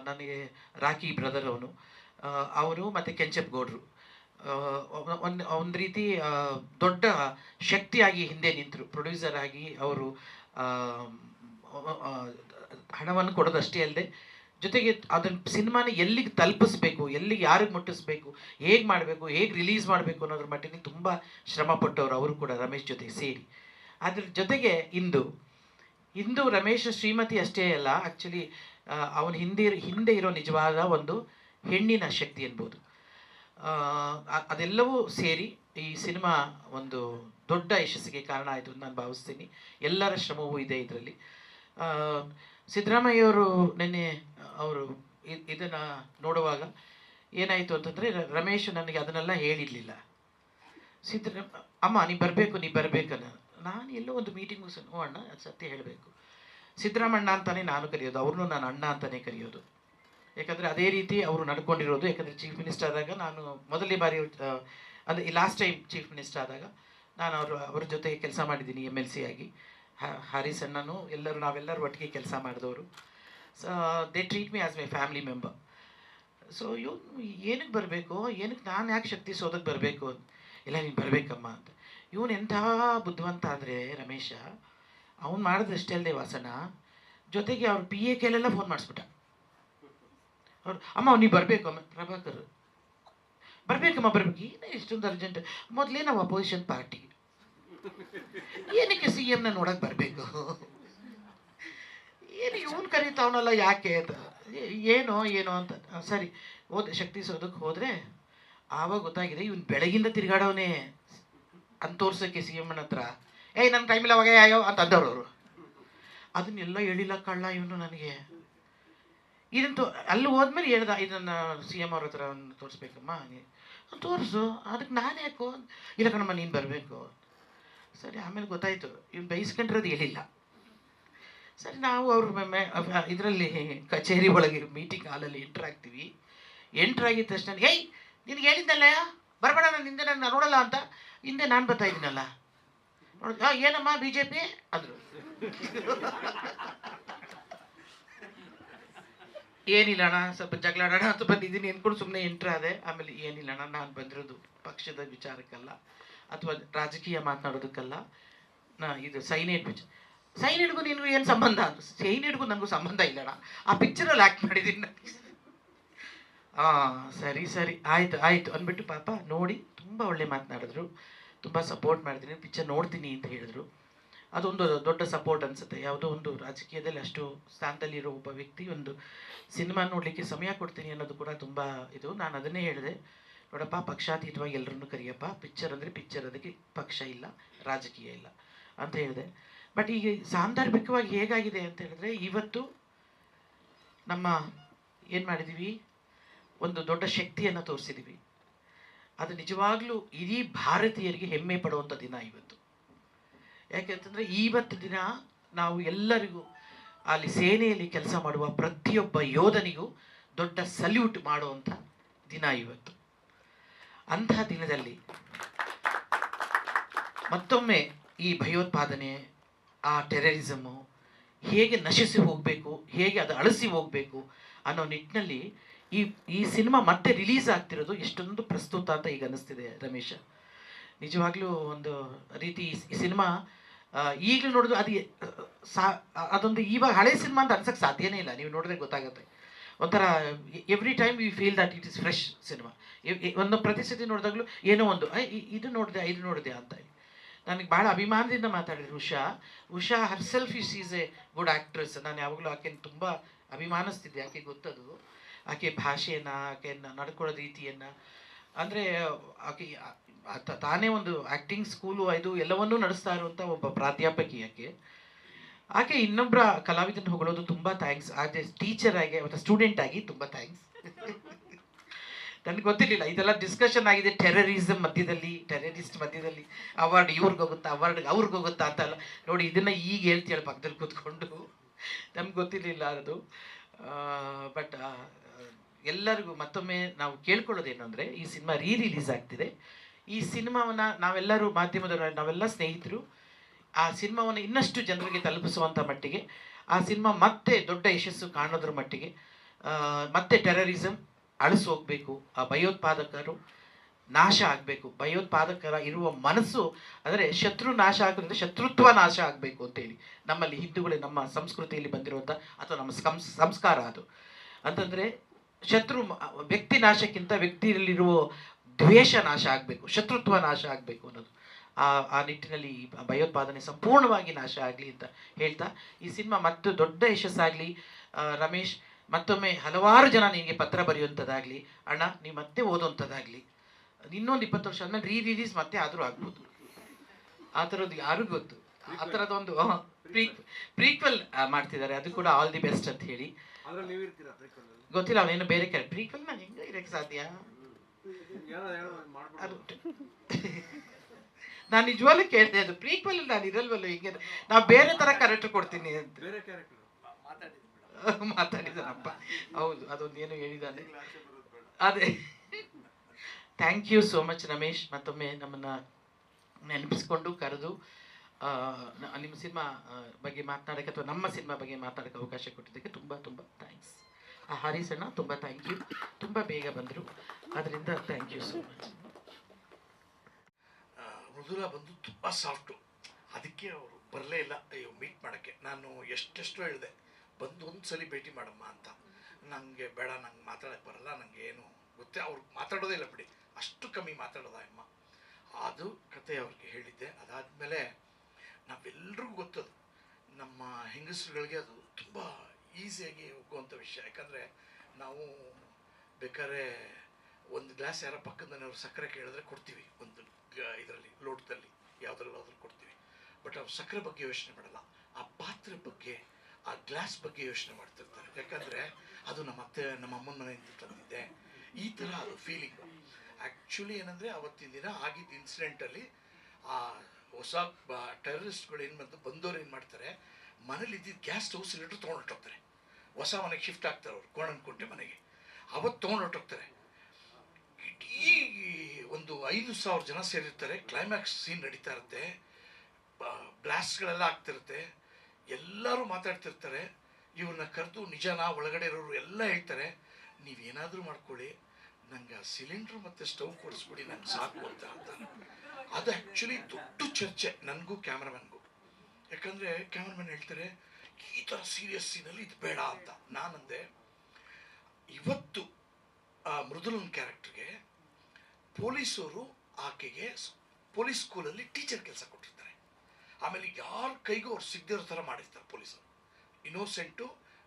[SPEAKER 2] ನನಗೆ ರಾಕಿ ಬ್ರದರ್ ಅವನು. ಅವರು ಮತ್ತು ಕೆಂಚಪ್ ಗೌಡ್ರು. ಒಂದು ಒಂದು ರೀತಿ ದೊಡ್ಡ ಶಕ್ತಿಯಾಗಿ ಹಿಂದೆ ನಿಂತರು. ಪ್ರೊಡ್ಯೂಸರ್ ಆಗಿ ಅವರು ಹಣವನ್ನು ಕೊಡೋದಷ್ಟೇ ಅಲ್ಲದೆ, ಜೊತೆಗೆ ಅದನ್ನ ಸಿನಿಮಾನ ಎಲ್ಲಿಗೆ ತಲುಪಿಸ್ಬೇಕು, ಎಲ್ಲಿಗೆ ಯಾರಿಗೆ ಮುಟ್ಟಿಸ್ಬೇಕು, ಹೇಗೆ ಮಾಡಬೇಕು, ಹೇಗೆ ರಿಲೀಸ್ ಮಾಡಬೇಕು ಅನ್ನೋದ್ರ ಮಟ್ಟಿಗೆ ತುಂಬ ಶ್ರಮ ಪಟ್ಟವರು ಅವರು ಕೂಡ ರಮೇಶ್ ಜೊತೆ ಸೇರಿ. ಅದ್ರ ಜೊತೆಗೆ ಇಂದು ಇಂದು ರಮೇಶ್ ಶ್ರೀಮತಿ ಅಷ್ಟೇ ಅಲ್ಲ ಆ್ಯಕ್ಚುಲಿ ಅವನ ಹಿಂದೆ ಹಿಂದೆ ಇರೋ ನಿಜವಾದ ಒಂದು ಹೆಣ್ಣಿನ ಶಕ್ತಿ ಎನ್ಬೋದು ಅದೆಲ್ಲವೂ ಸೇರಿ ಈ ಸಿನಿಮಾ ಒಂದು ದೊಡ್ಡ ಯಶಸ್ಸಿಗೆ ಕಾರಣ ಆಯಿತು ಅಂತ ನಾನು ಭಾವಿಸ್ತೀನಿ. ಎಲ್ಲರ ಶ್ರಮವೂ ಇದೆ ಇದರಲ್ಲಿ. ಸಿದ್ದರಾಮಯ್ಯವರು ನಿನ್ನೆ ಅವರು ಇದನ್ನು ನೋಡುವಾಗ ಏನಾಯಿತು ಅಂತಂದರೆ ರಮೇಶ್ ನನಗೆ ಅದನ್ನೆಲ್ಲ ಹೇಳಿರಲಿಲ್ಲ. ಸಿದ್ದರಾಮ ಅಮ್ಮ, ನೀ ಬರಬೇಕು, ನೀ ಬರಬೇಕಲ್ಲ ನಾನು ಎಲ್ಲೋ ಒಂದು ಮೀಟಿಂಗ್ ಸಹ ಅಣ್ಣ, ಅದು ಸತ್ಯ ಹೇಳಬೇಕು. ಸಿದ್ದರಾಮಣ್ಣ ಅಂತಾನೆ ನಾನು ಕರೆಯೋದು, ಅವ್ರನ್ನೂ ನಾನು ಅಣ್ಣ ಅಂತಾನೆ ಕರೆಯೋದು. ಯಾಕಂದರೆ ಅದೇ ರೀತಿ ಅವರು ನಡ್ಕೊಂಡಿರೋದು. ಯಾಕಂದರೆ ಚೀಫ್ ಮಿನಿಸ್ಟರ್ ಆದಾಗ ನಾನು ಮೊದಲನೇ ಬಾರಿ ಅಂದ್ರೆ ಈ ಲಾಸ್ಟ್ ಟೈಮ್ ಚೀಫ್ ಮಿನಿಸ್ಟರ್ ಆದಾಗ ನಾನು ಅವರು, ಅವ್ರ ಜೊತೆ ಕೆಲಸ ಮಾಡಿದ್ದೀನಿ ಎಂ ಎಲ್ ಸಿ ಆಗಿ. ಹರೀಶ್ ಅಣ್ಣನು ಎಲ್ಲರೂ, ನಾವೆಲ್ಲರೂ ಒಟ್ಟಿಗೆ ಕೆಲಸ ಮಾಡಿದವರು. So they treat me as my family member so ಇವನು ಏನಕ್ಕೆ ಬರಬೇಕು? ಏನಕ್ಕೆ ನಾನು ಯಾಕೆ ಶಕ್ತಿ ಸೋದಕ್ಕೆ ಬರಬೇಕು? ಇಲ್ಲ, ನೀನು ಬರಬೇಕಮ್ಮ ಅಂತ. ಇವನು ಎಂಥ ಬುದ್ಧಿವಂತ ಆದರೆ ರಮೇಶ ಅವ್ನು ಮಾಡಿದಷ್ಟೇ ಅಲ್ಲದೆ ವಾಸನ. ಜೊತೆಗೆ ಅವ್ರ ಪಿ ಎ ಕೆಲೆಲ್ಲ ಫೋನ್ ಮಾಡಿಸ್ಬಿಟ್ಟ. ಅವ್ರು, ಅಮ್ಮ ನೀವು ಬರಬೇಕು, ಅಮ್ಮ. ಪ್ರಭಾಕರ್, ಬರಬೇಕಮ್ಮ, ಬರ್ಬೇಕು. ಏನೇ ಇಷ್ಟೊಂದು ಅರ್ಜೆಂಟ್ ಮೊದಲೇ ನಾವು ಅಪೋಸಿಷನ್ ಪಾರ್ಟಿ ಏನಕ್ಕೆ ಸಿ ಎಮ್ನ ನೋಡಕ್ಕೆ ಬರಬೇಕು? ಏನು ಇವನು ಕರೀತಾವನಲ್ಲ ಯಾಕೆ ಅಂತ. ಏನೋ ಏನೋ ಅಂತ. ಸರಿ ಹೋದೆ ಶಕ್ತಿ ಸೋದಕ್ಕೆ ಹೋದರೆ ಆವಾಗ ಗೊತ್ತಾಗಿದೆ ಇವನು ಬೆಳಗಿಂದ ತಿರುಗಾಡವನೇ. ಅಂತ ತೋರ್ಸೋಕ್ಕೆ ಸಿ ಎಮ್ಮನ ಹತ್ರ. ಏಯ್ ನನ್ನ ಟೈಮಿಲ್ಲ ಅವಾಗ ಅಯ್ಯೋ ಅಂತ ಅಂದವ್ರು ಅವರು. ಅದನ್ನೆಲ್ಲ ಹೇಳಿಲ್ಲ ಕಳ್ಳ ಇವನು ನನಗೆ. ಇದಂತು ಅಲ್ಲಿ ಹೋದ್ಮೇಲೆ ಹೇಳ್ದ ಇದನ್ನು ಸಿ ಎಂ ಅವ್ರ ಹತ್ರ ಒಂದು ತೋರಿಸ್ಬೇಕಮ್ಮ ತೋರಿಸು ಅದಕ್ಕೆ ನಾನು ಯಾಕೋ ಇಲ್ಲ ಕಣಮ್ಮ ನೀನು ಬರಬೇಕು ಸರಿ ಆಮೇಲೆ ಗೊತ್ತಾಯಿತು. ಇವ್ನು ಬೈಸ್ಕೊಂಡಿರೋದು ಹೇಳಿಲ್ಲ. ಸರಿ ನಾವು ಅವ್ರ ಇದರಲ್ಲಿ ಕಚೇರಿ ಒಳಗೆ ಮೀಟಿಂಗ್ ಹಾಲಲ್ಲಿ ಎಂಟ್ರ್ ಆಗ್ತೀವಿ. ಎಂಟ್ರ್ ಆಗಿದ ತಕ್ಷಣ ಏಯ್ ನಿನಗೆ ಹೇಳಿದ್ದಲ್ಲ ಬರಬೇಡ ನಾನು ಹಿಂದೆ ನಾನು ನೋಡಲ್ಲ ಅಂತ. ಹಿಂದೆ ನಾನು ಬರ್ತಾ ಇದ್ದೀನಲ್ಲ. ನೋಡಿದ "ಆ, ಏನಮ್ಮ ಬಿ ಜೆ ಪಿ ಅಂದರು. ಏನಿಲ್ಲ ಅಣ್ಣ, ಸ್ವಲ್ಪ ಜಗಳ ಆಡೋಣ ಅಂತ ಬಂದಿದ್ದೀನಿ. ಅಂದ್ಕೊಂಡು ಸುಮ್ಮನೆ ಎಂಟ್ರ್ ಆದೆ. ಆಮೇಲೆ ಏನಿಲ್ಲ ಅಣ್ಣ, ನಾನು ಬಂದಿರೋದು ಪಕ್ಷದ ವಿಚಾರಕ್ಕಲ್ಲ, ಅಥವಾ ರಾಜಕೀಯ ಮಾತನಾಡೋದಕ್ಕಲ್ಲ. ನಾ, ಇದು ಸೈನೇಟ್ ಪಿಕ್ಚರ್ ಸೈನೇಟ್ಗೂ ನಿನಗೂ ಏನು ಸಂಬಂಧ? ಅಂತ ಸೈನೇಟ್ಗೂ ನನಗೂ ಸಂಬಂಧ ಇಲ್ಲಣ್ಣ ಆ ಪಿಕ್ಚರಲ್ಲಿ ಆ್ಯಕ್ಟ್ ಮಾಡಿದ್ದೀನಿ ನಾನು. ಹಾಂ ಸರಿ ಸರಿ. ಆಯಿತು ಆಯಿತು. ಅಂದ್ಬಿಟ್ಟು ಪಾಪ ನೋಡಿ, ತುಂಬ ಒಳ್ಳೆ ಮಾತನಾಡಿದ್ರು. ತುಂಬ ಸಪೋರ್ಟ್ ಮಾಡ್ತೀನಿ ಪಿಕ್ಚರ್ ನೋಡ್ತೀನಿ ಅಂತ ಹೇಳಿದ್ರು. ಅದೊಂದು ದೊಡ್ಡ ಸಪೋರ್ಟ್ ಅನಿಸುತ್ತೆ. ಯಾವುದೋ ಒಂದು ರಾಜಕೀಯದಲ್ಲಿ ಅಷ್ಟು ಸ್ಥಾನದಲ್ಲಿರೋ ಒಬ್ಬ ವ್ಯಕ್ತಿ ಒಂದು ಸಿನಿಮಾ ನೋಡಲಿಕ್ಕೆ ಸಮಯ ಕೊಡ್ತೀನಿ ಅನ್ನೋದು ಕೂಡ ತುಂಬ ಇದು. ನಾನು ಅದನ್ನೇ ಹೇಳಿದೆ. ನೋಡಪ್ಪ, ಪಕ್ಷಾತೀತವಾಗಿ ಎಲ್ಲರನ್ನು ಕರಿಯಪ್ಪ. ಪಿಕ್ಚರ್ ಅಂದರೆ ಪಿಕ್ಚರ್ ಅದಕ್ಕೆ ಪಕ್ಷ ಇಲ್ಲ, ರಾಜಕೀಯ ಇಲ್ಲ ಅಂತ ಹೇಳಿದೆ. ಬಟ್ ಈಗ ಸಾಂದರ್ಭಿಕವಾಗಿ ಹೇಗಾಗಿದೆ ಅಂತ ಹೇಳಿದ್ರೆ, ಇವತ್ತು ನಮ್ಮ ಏನು ಮಾಡಿದ್ದೀವಿ ಒಂದು ದೊಡ್ಡ ಶಕ್ತಿಯನ್ನು ತೋರಿಸಿದ್ದೀವಿ ಅದು ನಿಜವಾಗ್ಲೂ ಇಡೀ ಭಾರತೀಯರಿಗೆ ಹೆಮ್ಮೆ ಪಡುವಂಥ ದಿನ ಇವತ್ತು. ಯಾಕೆಂತಂದರೆ ಇವತ್ತು ದಿನ ನಾವು ಎಲ್ಲರಿಗೂ ಅಲ್ಲಿ ಸೇನೆಯಲ್ಲಿ ಕೆಲಸ ಮಾಡುವ ಪ್ರತಿಯೊಬ್ಬ ಯೋಧನಿಗೂ ದೊಡ್ಡ ಸಲ್ಯೂಟ್ ಮಾಡುವಂಥ ದಿನ ಇವತ್ತು. ಅಂತಹ ದಿನದಲ್ಲಿ ಮತ್ತೊಮ್ಮೆ ಈ ಭಯೋತ್ಪಾದನೆ, ಆ ಟೆರರಿಸಮು ಹೇಗೆ ನಶಿಸಿ ಹೋಗಬೇಕು, ಹೇಗೆ ಅದು ಅಳಿಸಿ ಹೋಗಬೇಕು ಅನ್ನೋ ನಿಟ್ಟಿನಲ್ಲಿ ಈ ಈ ಸಿನಿಮಾ ಮತ್ತೆ ರಿಲೀಸ್ ಆಗ್ತಿರೋದು ಎಷ್ಟೊಂದು ಪ್ರಸ್ತುತ ಅಂತ ಈಗ ಅನಿಸ್ತಿದೆ ರಮೇಶ. ನಿಜವಾಗ್ಲೂ ಒಂದು ರೀತಿ ಈ ಸಿನಿಮಾ ಈಗಲೂ ನೋಡಿದ್ರು ಅದು ಸಾ ಅದೊಂದು ಇವಾಗ ಹಳೆ ಸಿನಿಮಾ ಅಂತ ಅನ್ಸಕ್ಕೆ ಸಾಧ್ಯನೇ ಇಲ್ಲ. ನೀವು ನೋಡಿದ್ರೆ ಗೊತ್ತಾಗುತ್ತೆ. ಒಂಥರ every time you feel that it is fresh cinema. ಒಂದು ಪ್ರತಿಸತಿ ನೋಡಿದಾಗಲೂ ಏನೋ ಒಂದು ಇದು ನೋಡಿದೆ ಇದು ನೋಡಿದೆ ಅಂತ ನನಗೆ ಭಾಳ ಅಭಿಮಾನದಿಂದ ಮಾತಾಡಿದ್ರು Usha. Usha herself is is a good actress ನಾನು ಯಾವಾಗಲೂ ಆಕೆನ ತುಂಬ ಅಭಿಮಾನಿಸ್ತಿದ್ದೆ. ಆಕೆ ಗೊತ್ತದು? ಆಕೆ ಭಾಷೆಯನ್ನು, ಆಕೆ ನಡ್ಕೊಳ್ಳೋ ರೀತಿಯನ್ನು. ಅಂದರೆ ಆಕೆ ತಾನೇ ಒಂದು ಆ್ಯಕ್ಟಿಂಗ್ ಸ್ಕೂಲು ಇದು ಎಲ್ಲವನ್ನೂ ನಡೆಸ್ತಾ ಇರುವಂಥ ಒಬ್ಬ ಪ್ರಾಧ್ಯಾಪಕಿ ಆಕೆ. ಆಕೆ ಇನ್ನೊಬ್ಬರ ಕಲಾವಿದನ ಹೊಗಳೋದು ತುಂಬ ಥ್ಯಾಂಕ್ಸ್ ಆದರೆ ಟೀಚರ್ ಆಗಿ, ಮತ್ತು ಸ್ಟೂಡೆಂಟ್ ಆಗಿ ತುಂಬ ಥ್ಯಾಂಕ್ಸ್ ನನಗೆ ಗೊತ್ತಿರಲಿಲ್ಲ. ಇದೆಲ್ಲ ಡಿಸ್ಕಷನ್ ಆಗಿದೆ ಟೆರರಿಸಮ್ ಮಧ್ಯದಲ್ಲಿ ಟೆರರಿಸ್ಟ್ ಮಧ್ಯದಲ್ಲಿ. ಅವಾರ್ಡ್ ಇವ್ರಿಗೆ ಹೋಗುತ್ತಾ ಅವಾರ್ಡ್ ಅವ್ರಿಗೆ ಹೋಗುತ್ತಾ ಅಂತ ಅಲ್ಲ ನೋಡಿ, ಇದನ್ನು ಈಗ ಹೇಳ್ತೀಯಲ್ಲ ಪಕ್ಕದಲ್ಲಿ ಕೂತ್ಕೊಂಡು. ನಮ್ಗೆ ಗೊತ್ತಿರಲಿಲ್ಲ ಅದು. ಬಟ್ ಎಲ್ಲರಿಗೂ ಮತ್ತೊಮ್ಮೆ ನಾವು ಕೇಳ್ಕೊಳ್ಳೋದೇನು ಅಂದರೆ ಈ ಸಿನಿಮಾ ರೀ ರಿಲೀಸ್ ಆಗ್ತಿದೆ. ಈ ಸಿನಿಮಾವನ್ನ ನಾವೆಲ್ಲರೂ ಮಾಧ್ಯಮದವರು ನಾವೆಲ್ಲ ಸ್ನೇಹಿತರು, ಆ ಸಿನಿಮಾವನ್ನು ಇನ್ನಷ್ಟು ಜನರಿಗೆ ತಲುಪಿಸುವಂಥ ಮಟ್ಟಿಗೆ, ಆ ಸಿನಿಮಾ ಮತ್ತೆ ದೊಡ್ಡ ಯಶಸ್ಸು ಕಾಣೋದ್ರ ಮಟ್ಟಿಗೆ ಮತ್ತೆ ಟೆರರಿಸಮ್ ಅಳಿಸಿ ಹೋಗಬೇಕು, ಆ ಭಯೋತ್ಪಾದಕರು ನಾಶ ಆಗಬೇಕು, ಭಯೋತ್ಪಾದಕರ ಇರುವ ಮನಸ್ಸು, ಅಂದರೆ ಶತ್ರು ನಾಶ ಆಗೋದ್ರಿಂದ ಶತ್ರುತ್ವ ನಾಶ ಆಗಬೇಕು ಅಂತೇಳಿ ನಮ್ಮಲ್ಲಿ ಹಿಂದೂಗಳೇ ನಮ್ಮ ಸಂಸ್ಕೃತಿಯಲ್ಲಿ ಬಂದಿರುವಂಥ ಅಥವಾ ನಮ್ಮ ಸಂಸ್, ಸಂಸ್ಕಾರ ಅದು. ಅಂತಂದರೆ ಶತ್ರು ವ್ಯಕ್ತಿ ನಾಶಕ್ಕಿಂತ ವ್ಯಕ್ತಿಯಲ್ಲಿರುವ ದ್ವೇಷ ನಾಶ ಆಗಬೇಕು, ಶತ್ರುತ್ವ ನಾಶ ಆಗಬೇಕು ಅನ್ನೋದು. ಆ ಆ ನಿಟ್ಟಿನಲ್ಲಿ ಭಯೋತ್ಪಾದನೆ ಸಂಪೂರ್ಣವಾಗಿ ನಾಶ ಆಗಲಿ ಅಂತ ಹೇಳ್ತಾ, ಈ ಸಿನಿಮಾ ಮತ್ತೆ ದೊಡ್ಡ ಯಶಸ್ಸಾಗಲಿ ರಮೇಶ್, ಮತ್ತೊಮ್ಮೆ ಹಲವಾರು ಜನ ನಿನಗೆ ಪತ್ರ ಬರೆಯುವಂಥದ್ದಾಗಲಿ, ಅಣ್ಣ, ನೀವು ಮತ್ತೆ ಓದುವಂಥದ್ದಾಗಲಿ, ಇನ್ನೊಂದು ಇಪ್ಪತ್ತು ವರ್ಷ ಆದಮೇಲೆ ರೀ ರಿಲೀಸ್ ಮತ್ತೆ ಆದರೂ ಆಗ್ಬೋದು. ಆ ಥರದ್ದು ಯಾರಿಗೂ ಗೊತ್ತು. ಆ ಥರದೊಂದು ಪ್ರೀ ಪ್ರೀಕ್ವೆಲ್ ಮಾಡ್ತಿದ್ದಾರೆ. ಅದು ಕೂಡ ಆಲ್ ದಿ ಬೆಸ್ಟ್ ಅಂತ ಹೇಳಿ. ಗೊತ್ತಿಲ್ಲ ಅವೇನು ಬೇರೆ ಕೇಳಿ ಪ್ರೀಕ್ವೆಲ್ ನಾನು ಹೆಂಗೆ ಇರಕ್ಕೆ ಸಾಧ್ಯ? ನಾನು ನಿಜವಾಗ್ಲೂ ಕೇಳಿದೆ ಅದು ಪ್ರೀಕ್ವೆಲ್ ನಾನು ಇರಲ್ವಲ್ಲ ಹಿಂಗೆ ನಾವು ಬೇರೆ ಥರ ಕರೆಕ್ಟ್ ಕೊಡ್ತೀನಿ ಅಂತ. ಮಾತಾಡಿದಾನಪ್ಪ. ಹೌದು ಅದೊಂದು ಏನು ಹೇಳಿದಾನೆ. ಅದೇ. Thank you so much Ramesh. ಮತ್ತೊಮ್ಮೆ ನಮ್ಮನ್ನ ನೆನಪಿಸ್ಕೊಂಡು ಕರೆದು ನಿಮ್ಮ ಸಿನಿಮಾ ಬಗ್ಗೆ ಮಾತನಾಡೋಕ್ಕೆ ಅಥವಾ ನಮ್ಮ ಸಿನಿಮಾ ಬಗ್ಗೆ ಮಾತಾಡೋಕ್ಕೆ ಅವಕಾಶ ಕೊಟ್ಟಿದ್ದಕ್ಕೆ ತುಂಬ ತುಂಬ ಥ್ಯಾಂಕ್ಸ್ ಆ, ಹರೀಶ್ ಅಣ್ಣ, ತುಂಬ ಥ್ಯಾಂಕ್ ಯು ತುಂಬ ಬೇಗ ಬಂದರು. ಅದರಿಂದ thank you so much
[SPEAKER 3] Mridula ಬಂದು ತುಂಬ ಸಾಫ್ಟು ಅದಕ್ಕೆ ಅವರು ಬರಲೇ ಇಲ್ಲ. ಅಯ್ಯೋ ಮೀಟ್ ಮಾಡೋಕ್ಕೆ. ನಾನು ಎಷ್ಟೆಷ್ಟು ಹೇಳಿದೆ. ಬಂದು ಒಂದು ಸಲ ಭೇಟಿ ಮಾಡಮ್ಮ ಅಂತ. ನನಗೆ ಬೇಡ, ನಂಗೆ ಮಾತಾಡೋಕ್ಕೆ ಬರಲ್ಲ ನನಗೆ ಏನು ಗೊತ್ತೇ, ಅವ್ರು ಮಾತಾಡೋದೇ ಇಲ್ಲ ಬಿಡಿ. ಅಷ್ಟು ಕಮ್ಮಿ ಮಾತಾಡೋದ ಅಮ್ಮ? ಅದು ಕತೆ ಅವ್ರಿಗೆ ಹೇಳಿದ್ದೆ. ಅದಾದಮೇಲೆ ನಾವೆಲ್ಲರಿಗೂ ಗೊತ್ತದು. ನಮ್ಮ ಹೆಂಗಸರುಗಳಿಗೆ ಅದು ತುಂಬ ಈಸಿಯಾಗಿ ಹೋಗುವಂಥ ವಿಷಯ. ಯಾಕಂದರೆ ನಾವು ಬೇಕಾದ್ರೆ ಒಂದು ಗ್ಲಾಸ್ ಯಾರೋ ಪಕ್ಕದ ಅವ್ರು ಸಕ್ಕರೆ ಕೇಳಿದ್ರೆ ಕೊಡ್ತೀವಿ. ಒಂದು ಇದರಲ್ಲಿ, ಲೋಟದಲ್ಲಿ ಯಾವುದ್ರಲ್ಲಾದ್ರೂ ಕೊಡ್ತೀವಿ. ಬಟ್ ಅವ್ರು ಸಕ್ಕರೆ ಬಗ್ಗೆ ಯೋಚನೆ ಮಾಡಲ್ಲ. ಆ ಪಾತ್ರೆ ಬಗ್ಗೆ, ಆ ಗ್ಲಾಸ್ ಬಗ್ಗೆ ಯೋಚನೆ ಮಾಡ್ತಿರ್ತಾರೆ. ಯಾಕಂದರೆ ಅದು ನಮ್ಮ ಅತ್ತೆ, ನಮ್ಮ ಅಮ್ಮನ ಮನೆಯಿಂದ ತಂದಿದ್ದೆ. ಈ ಥರ ಅದು ಫೀಲಿಂಗು ಆ್ಯಕ್ಚುಲಿ ಏನಂದರೆ ಅವತ್ತಿನ ದಿನ ಆಗಿದ್ದ ಇನ್ಸಿಡೆಂಟಲ್ಲಿ ಆ ಹೊಸ ಟೆರರಿಸ್ಟ್ಗಳು ಏನು ಬಂದು ಬಂದವರು ಏನು ಮಾಡ್ತಾರೆ, ಮನೇಲಿ ಇದ್ದಿದ್ದು ಗ್ಯಾಸ್ ಸ್ಟವ್ ಸಿಲಿಂಡರ್ ತೊಗೊಂಡೋಗ್ತಾರೆ ಹೊಸ ಮನೆಗೆ ಶಿಫ್ಟ್ ಆಗ್ತಾರೆ ಅವ್ರು ಕೋಣನಕುಂಟೆ ಮನೆಗೆ. ಅವತ್ತು ತೊಗೊಂಡೋಗ್ತಾರೆ ಇಡೀ ಒಂದು ಐದು ಸಾವಿರ ಜನ ಸೇರಿರ್ತಾರೆ ಕ್ಲೈಮ್ಯಾಕ್ಸ್ ಸೀನ್ ನಡೀತಾ ಇರುತ್ತೆ. ಬ್ಲಾಸ್ಟ್ಗಳೆಲ್ಲ ಆಗ್ತಿರುತ್ತೆ. ಎಲ್ಲರೂ ಮಾತಾಡ್ತಿರ್ತಾರೆ. ಇವ್ರನ್ನ ಕರೆದು ನಿಜನಾ ಒಳಗಡೆ ಇರೋರು ಎಲ್ಲ ಹೇಳ್ತಾರೆ. ನೀವೇನಾದರೂ ಮಾಡ್ಕೊಳ್ಳಿ ನಂಗೆ ಸಿಲಿಂಡ್ರ್ ಮತ್ತು ಸ್ಟವ್ ಕೊಡಿಸ್ಬಿಡಿ, ನಂಗೆ ಸಾಕು ಅಂತ ಅಂತ. ಅದು ಆ್ಯಕ್ಚುಲಿ ದೊಡ್ಡ ಚರ್ಚೆ ನನಗೂ ಕ್ಯಾಮ್ರಾಮನ್ಗೂ. ಯಾಕಂದರೆ ಕ್ಯಾಮ್ರಾಮನ್ ಹೇಳ್ತಾರೆ, ಈ ಥರ ಸೀರಿಯಸ್ ಸೀನಲ್ಲಿ ಇದು ಬೇಡ ಅಂತ. ನಾನಂದೆ, ಇವತ್ತು ಆ ಮೃದುಲನ್ ಕ್ಯಾರೆಕ್ಟರ್ಗೆ ಪೊಲೀಸರು ಆಕೆಗೆ ಪೊಲೀಸ್ ಸ್ಕೂಲಲ್ಲಿ ಟೀಚರ್ ಕೆಲಸ ಕೊಟ್ಟಿರ್ತಾರೆ. ಆಮೇಲೆ ಯಾರ ಕೈಗೂ ಅವ್ರು ಸಿಗದಿರೋ ಥರ ಮಾಡಿರ್ತಾರೆ ಪೊಲೀಸರು. ಇನ್ನೋಸೆಂಟು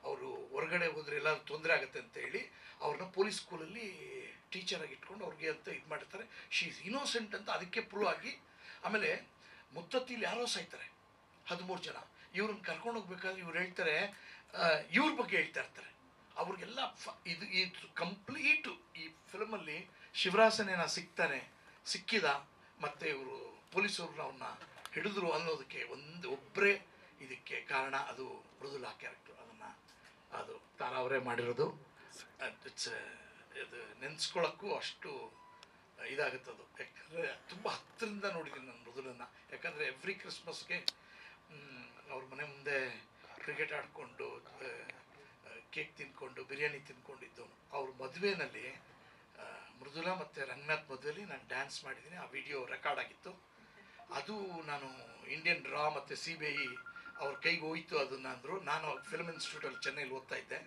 [SPEAKER 3] ಅವರು ಹೊರಗಡೆ ಹೋದ್ರೆ ಎಲ್ಲರೂ ತೊಂದರೆ ಆಗುತ್ತೆ ಅಂತ ಹೇಳಿ ಅವ್ರನ್ನ ಪೊಲೀಸ್ ಸ್ಕೂಲಲ್ಲಿ ಟೀಚರ್ ಆಗಿ ಇಟ್ಕೊಂಡು ಅವ್ರಿಗೆ ಅಂತ ಇದು ಮಾಡಿರ್ತಾರೆ ಶಿ ಇಸ್ ಇನೋಸೆಂಟ್ ಅಂತ ಅದಕ್ಕೆ ಪ್ರೂವ್ ಆಗಿ ಆಮೇಲೆ ಮುತ್ತತ್ತಿಲಿ ಯಾರೋ ಸಾಯ್ತಾರೆ. ಹದಿಮೂರು ಜನ. ಇವ್ರನ್ನ ಕರ್ಕೊಂಡು ಹೋಗ್ಬೇಕಾದ್ರೆ ಇವ್ರು ಹೇಳ್ತಾರೆ ಇವ್ರ ಬಗ್ಗೆ ಹೇಳ್ತಾ ಇರ್ತಾರೆ. ಅವ್ರಿಗೆಲ್ಲ ಫ- ಇದು ಈ ಕಂಪ್ಲೀಟು ಈ ಫಿಲ್ಮಲ್ಲಿ ಶಿವರಾಸನೇನ ಸಿಗ್ತಾನೆ ಸಿಕ್ಕಿದ ಮತ್ತು ಇವರು ಪೊಲೀಸರು ಅವ್ರನ್ನ ಹಿಡಿದ್ರು ಅನ್ನೋದಕ್ಕೆ ಒಂದು ಒಬ್ಬರೇ ಇದಕ್ಕೆ ಕಾರಣ ಅದು ಮೃದುಲಾ ಕ್ಯಾರೆಕ್ಟರ್ ಅದನ್ನು ಅದು ತಾರಾ ಅವರೇ ಮಾಡಿರೋದು. ಇಟ್ಸ್ ಇದು ನೆನೆಸ್ಕೊಳ್ಳೋಕ್ಕೂ ಅಷ್ಟು ಇದಾಗುತ್ತದು ಯಾಕಂದರೆ ತುಂಬ ಹತ್ತಿರದಿಂದ ನೋಡಿದ್ದೀನಿ ನಾನು ಮೃದುಲನ್ನ. ಯಾಕಂದರೆ ಎವ್ರಿ ಕ್ರಿಸ್ಮಸ್ಗೆ ಅವ್ರ ಮನೆ ಮುಂದೆ ಕ್ರಿಕೆಟ್ ಆಡಿಕೊಂಡು ಕೇಕ್ ತಿನ್ಕೊಂಡು, ಬಿರಿಯಾನಿ ತಿಂದ್ಕೊಂಡಿದ್ದು ಅವ್ರ ಮದುವೆನಲ್ಲಿ ಮೃದುಲ ಮತ್ತು ರಂಗನಾಥ್ ಮದುವೆಯಲ್ಲಿ ನಾನು ಡ್ಯಾನ್ಸ್ ಮಾಡಿದ್ದೀನಿ. ಆ ವಿಡಿಯೋ ರೆಕಾರ್ಡ್ ಆಗಿತ್ತು. ಅದು ನಾನು ಇಂಡಿಯನ್ ಡ್ರಾ ಮತ್ತು ಸಿ ಬಿ ಐ ಅವ್ರ ಕೈಗೆ ಹೋಯಿತು ಅದನ್ನ ಅಂದರು. ನಾನು ಫಿಲ್ಮ್ ಇನ್ಸ್ಟಿಟ್ಯೂಟಲ್ಲಿ ಚೆನ್ನೈಲಿ ಓದ್ತಾ ಇದ್ದೆ.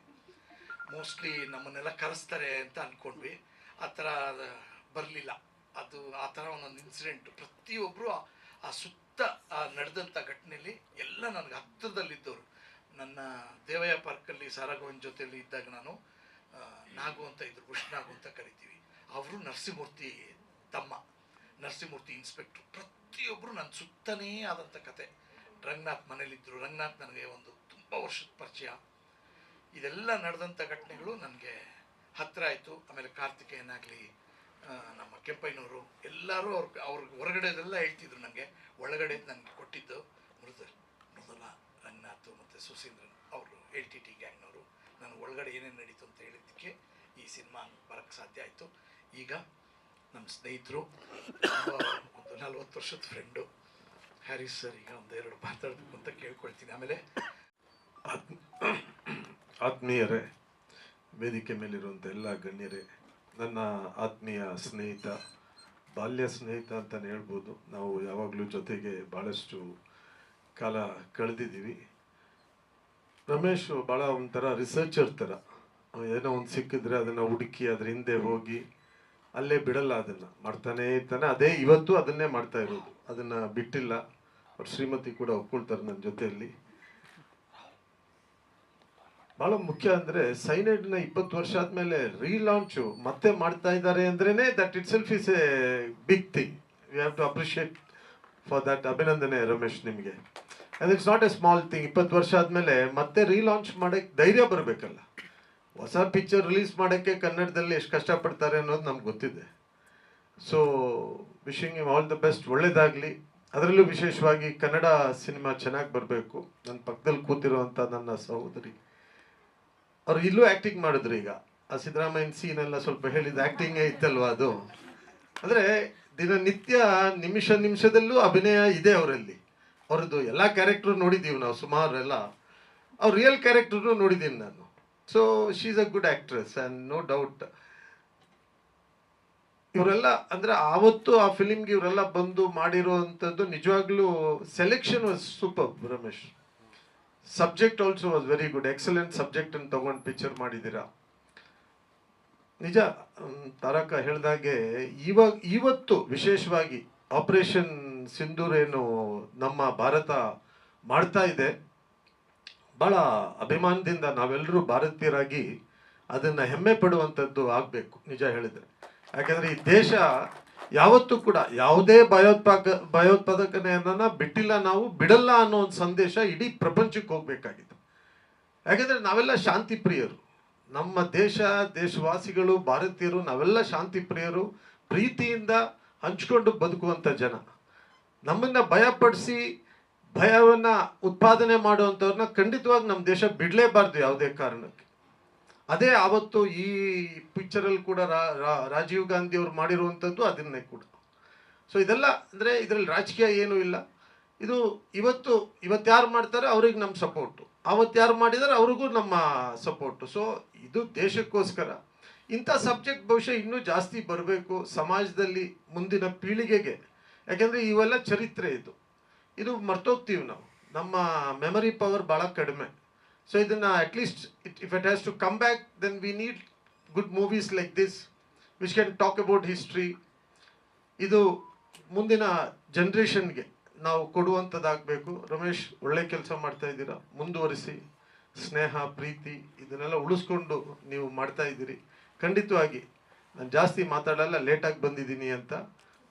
[SPEAKER 3] ಮೋಸ್ಟ್ಲಿ ನಮ್ಮನ್ನೆಲ್ಲ ಕರೆಸ್ತಾರೆ ಅಂತ ಅಂದ್ಕೊಂಡ್ವಿ ಆ ಥರ ಬರಲಿಲ್ಲ. ಅದು ಆ ಥರ ಒಂದೊಂದು ಇನ್ಸಿಡೆಂಟ್ ಪ್ರತಿಯೊಬ್ಬರು ಆ ಸುತ್ತ ನಡೆದಂಥ ಘಟನೆಯಲ್ಲಿ ಎಲ್ಲ ನನಗೆ ಹತ್ತಿರದಲ್ಲಿದ್ದವರು ನನ್ನ ದೇವಯ್ಯ ಪಾರ್ಕಲ್ಲಿ ಸಾರಾಗೋವಿನ ಜೊತೆಯಲ್ಲಿ ಇದ್ದಾಗ ನಾನು ನಾಗು ಅಂತ ಇದ್ರು, ಕೃಷ್ಣಾಗು ಅಂತ ಕರಿತೀವಿ. ಅವರು ನರಸಿಂಹಮೂರ್ತಿ ತಮ್ಮ ನರಸಿಂಹಮೂರ್ತಿ ಇನ್ಸ್ಪೆಕ್ಟ್ರು ಪ್ರತಿಯೊಬ್ಬರು ನನ್ನ ಸುತ್ತನೇ ಆದಂಥ ಕತೆ. ರಂಗನಾಥ್ ಮನೇಲಿದ್ದರು ರಂಗನಾಥ್ ನನಗೆ ಒಂದು ತುಂಬ ವರ್ಷದ ಪರಿಚಯ. ಇದೆಲ್ಲ ನಡೆದಂಥ ಘಟನೆಗಳು ನನಗೆ ಹತ್ತಿರ ಆಯಿತು. ಆಮೇಲೆ ಕಾರ್ತಿಕೇಯನಾಗಲಿ ನಮ್ಮ ಕೆಂಪಯ್ಯನವರು ಎಲ್ಲರೂ ಅವ್ರ ಅವ್ರಿಗೆ ಹೊರಗಡೆದೆಲ್ಲ ಹೇಳ್ತಿದ್ರು ನನಗೆ. ಒಳಗಡೆ ನನಗೆ ಕೊಟ್ಟಿದ್ದು. ಮೃದ ಮೃದುಲ ರಂಗನಾಥ್ ಮತ್ತು ಸುಸೀಂದ್ರನ್ ಅವರು, ಎಲ್ ಟಿ ಟಿ ಗ್ಯಾಂಗ್ನವರು. ನಾನು ಒಳಗಡೆ ಏನೇನು ನಡೀತು ಅಂತ ಹೇಳಿದ್ದಕ್ಕೆ ಈ ಸಿನಿಮಾ ಬರೋಕ್ಕೆ ಸಾಧ್ಯ ಆಯಿತು. ಈಗ ನಮ್ಮ ಸ್ನೇಹಿತರು ಒಂದು ನಲ್ವತ್ತು ವರ್ಷದ ಫ್ರೆಂಡು ಹ್ಯಾರಿಸ್ ಸರ್ ಈಗ ಒಂದು ಎರಡು ಮಾತಾಡಬೇಕು ಅಂತ ಕೇಳ್ಕೊಳ್ತೀನಿ. ಆಮೇಲೆ
[SPEAKER 4] ಆತ್ಮೀಯರೇ, ವೇದಿಕೆ ಮೇಲಿರುವಂಥ ಎಲ್ಲ ಗಣ್ಯರೇ, ನನ್ನ ಆತ್ಮೀಯ ಸ್ನೇಹಿತ, ಬಾಲ್ಯ ಸ್ನೇಹಿತ ಅಂತಲೇ ಹೇಳ್ಬೋದು, ನಾವು ಯಾವಾಗಲೂ ಜೊತೆಗೆ ಭಾಳಷ್ಟು ಕಾಲ ಕಳೆದಿದ್ದೀವಿ. ರಮೇಶ್ ಭಾಳ ಒಂಥರ ರಿಸರ್ಚರ್ ಥರ. ಏನೋ ಒಂದು ಸಿಕ್ಕಿದ್ರೆ ಅದನ್ನು ಹುಡುಕಿ, ಅದ್ರ ಹಿಂದೆ ಹೋಗಿ, ಅಲ್ಲೇ ಬಿಡಲ್ಲ ಅದನ್ನು. ಮಾಡ್ತಾನೆ ಇರ್ತಾನೆ. ಅದೇ ಇವತ್ತು ಅದನ್ನೇ ಮಾಡ್ತಾ ಇರೋದು. ಅದನ್ನು ಬಿಟ್ಟಿಲ್ಲ. ಅವ್ರ ಶ್ರೀಮತಿ ಕೂಡ ಒಪ್ಕೊಳ್ತಾರೆ ನನ್ನ ಜೊತೆಯಲ್ಲಿ. ಬಹಳ ಮುಖ್ಯ ಅಂದ್ರೆ ಸೈನೈಡ್ನ ಇಪ್ಪತ್ತು ವರ್ಷ ಆದ್ಮೇಲೆ ರೀಲಾಂಚ್ ಮತ್ತೆ ಮಾಡ್ತಾ ಇದ್ದಾರೆ ಅಂದ್ರೇನೆ that itself is a big thing you have to appreciate for that ಅಭಿನಂದನೆ ರಮೇಶ್ ನಿಮಗೆ. And it's not a small thing ಇಪ್ಪತ್ತು ವರ್ಷ ಆದ್ಮೇಲೆ ಮತ್ತೆ ರೀಲಾಂಚ್ ಮಾಡಕ್ ಧೈರ್ಯ ಬರಬೇಕಲ್ಲ. ಹೊಸ ಪಿಕ್ಚರ್ ರಿಲೀಸ್ ಮಾಡಕ್ಕೆ ಕನ್ನಡದಲ್ಲಿ ಎಷ್ಟು ಕಷ್ಟಪಡ್ತಾರೆ ಅನ್ನೋದು ನಮ್ಗೆ ಗೊತ್ತಿದೆ. So wishing you all the best ಒಳ್ಳೇದಾಗಲಿ. ಅದರಲ್ಲೂ ವಿಶೇಷವಾಗಿ ಕನ್ನಡ ಸಿನಿಮಾ ಚೆನ್ನಾಗಿ ಬರಬೇಕು. ನನ್ನ ಪಕ್ಕದಲ್ಲಿ ಕೂತಿರುವಂಥ ನನ್ನ ಸಹೋದರಿ ಅವ್ರು ಇಲ್ಲೂ ಆ್ಯಕ್ಟಿಂಗ್ ಮಾಡಿದ್ರು ಈಗ. ಆ ಸಿದ್ದರಾಮಯ್ಯನ ಸೀನ್ ಎಲ್ಲ ಸ್ವಲ್ಪ ಹೇಳಿದ ಆ್ಯಕ್ಟಿಂಗೇ ಇತ್ತಲ್ವ ಅದು? ಅಂದರೆ ದಿನನಿತ್ಯ ನಿಮಿಷ ನಿಮಿಷದಲ್ಲೂ ಅಭಿನಯ ಇದೆ ಅವರಲ್ಲಿ. ಅವ್ರದ್ದು ಎಲ್ಲ ಕ್ಯಾರೆಕ್ಟ್ರು ನೋಡಿದ್ದೀವಿ ನಾವು ಸುಮಾರು ಎಲ್ಲ. ಅವ್ರ ರಿಯಲ್ ಕ್ಯಾರೆಕ್ಟರ್ನು ನೋಡಿದ್ದೀನಿ ನಾನು. So she is a good actress and no doubt ಇವರೆಲ್ಲ ಅಂದ್ರೆ ಆವತ್ತು ಆ ಫಿಲಿಮ್ಗೆ ಇವರೆಲ್ಲ ಬಂದು ಮಾಡಿರೋ ಅಂಥದ್ದು ನಿಜವಾಗ್ಲೂ selection was super Ramesh. Subject also was very good excellent subject ಅನ್ನು ತಗೊಂಡು ಪಿಕ್ಚರ್ ಮಾಡಿದ್ದೀರಾ? ನಿಜ ತಾರಕ ಹೇಳ್ದಾಗೆ ಇವಾಗ, ಇವತ್ತು ವಿಶೇಷವಾಗಿ ಆಪರೇಷನ್ ಸಿಂಧೂರ್ ಏನು ನಮ್ಮ ಭಾರತ ಮಾಡ್ತಾ ಇದೆ. ಭಾಳ ಅಭಿಮಾನದಿಂದ ನಾವೆಲ್ಲರೂ ಭಾರತೀಯರಾಗಿ ಅದನ್ನು ಹೆಮ್ಮೆ ಪಡುವಂಥದ್ದು ಆಗಬೇಕು, ನಿಜ ಹೇಳಿದರೆ. ಯಾಕೆಂದರೆ ಈ ದೇಶ ಯಾವತ್ತೂ ಕೂಡ ಯಾವುದೇ ಭಯೋತ್ಪಾದ ಭಯೋತ್ಪಾದಕನೆಯನ್ನ ಬಿಟ್ಟಿಲ್ಲ ನಾವು, ಬಿಡಲ್ಲ ಅನ್ನೋ ಒಂದು ಸಂದೇಶ ಇಡೀ ಪ್ರಪಂಚಕ್ಕೆ ಹೋಗ್ಬೇಕಾಗಿತ್ತು. ಯಾಕಂದ್ರೆ ನಾವೆಲ್ಲ ಶಾಂತಿ ಪ್ರಿಯರು. ನಮ್ಮ ದೇಶ, ದೇಶವಾಸಿಗಳು, ಭಾರತೀಯರು, ನಾವೆಲ್ಲ ಶಾಂತಿ ಪ್ರಿಯರು. ಪ್ರೀತಿಯಿಂದ ಹಂಚ್ಕೊಂಡು ಬದುಕುವಂಥ ಜನ. ನಮ್ಮನ್ನ ಭಯಪಡಿಸಿ ಭಯವನ್ನು ಉತ್ಪಾದನೆ ಮಾಡುವಂಥವ್ರನ್ನ ಖಂಡಿತವಾಗಿ ನಮ್ಮ ದೇಶ ಬಿಡಲೇಬಾರ್ದು ಯಾವುದೇ ಕಾರಣಕ್ಕೆ. ಅದೇ ಆವತ್ತು ಈ ಪಿಕ್ಚರಲ್ಲಿ ಕೂಡ ರಾಜೀವ್ ಗಾಂಧಿ ಅವರು ಮಾಡಿರುವಂಥದ್ದು ಅದನ್ನೇ ಕೂಡ. ಸೊ ಇದೆಲ್ಲ ಅಂದರೆ ಇದರಲ್ಲಿ ರಾಜಕೀಯ ಏನೂ ಇಲ್ಲ. ಇದು ಇವತ್ತು ಇವತ್ತು ಯಾರು ಮಾಡ್ತಾರೆ? ಅವ್ರಿಗೆ ನಮ್ಮ ಸಪೋರ್ಟು ಅವತ್ತು ಯಾರು ಮಾಡಿದಾರೆ? ಅವ್ರಿಗೂ ನಮ್ಮ ಸಪೋರ್ಟು ಸೊ ಇದು ದೇಶಕ್ಕೋಸ್ಕರ. ಇಂಥ ಸಬ್ಜೆಕ್ಟ್ ಬಹುಶಃ ಇನ್ನೂ ಜಾಸ್ತಿ ಬರಬೇಕು ಸಮಾಜದಲ್ಲಿ ಮುಂದಿನ ಪೀಳಿಗೆಗೆ. ಯಾಕೆಂದರೆ ಇವೆಲ್ಲ ಚರಿತ್ರೆ ಇದು. ಇದು ಮರ್ತೋಗ್ತೀವಿ ನಾವು. ನಮ್ಮ ಮೆಮರಿ ಪವರ್ ಭಾಳ ಕಡಿಮೆ. ಸೊ ಇದನ್ನು at least it if it has to come back then we need good movies like this which can talk about history ಇದು ಮುಂದಿನ ಜನ್ರೇಷನ್ಗೆ ನಾವು ಕೊಡುವಂಥದ್ದಾಗಬೇಕು ರಮೇಶ್, ಒಳ್ಳೆ ಕೆಲಸ ಮಾಡ್ತಾ ಇದ್ದೀರಾ? ಮುಂದುವರಿಸಿ. ಸ್ನೇಹ, ಪ್ರೀತಿ, ಇದನ್ನೆಲ್ಲ ಉಳಿಸ್ಕೊಂಡು ನೀವು ಮಾಡ್ತಾ ಇದ್ದೀರಿ. ಖಂಡಿತವಾಗಿ, ನಾನು ಜಾಸ್ತಿ ಮಾತಾಡಲ್ಲ, ಲೇಟಾಗಿ ಬಂದಿದ್ದೀನಿ ಅಂತ.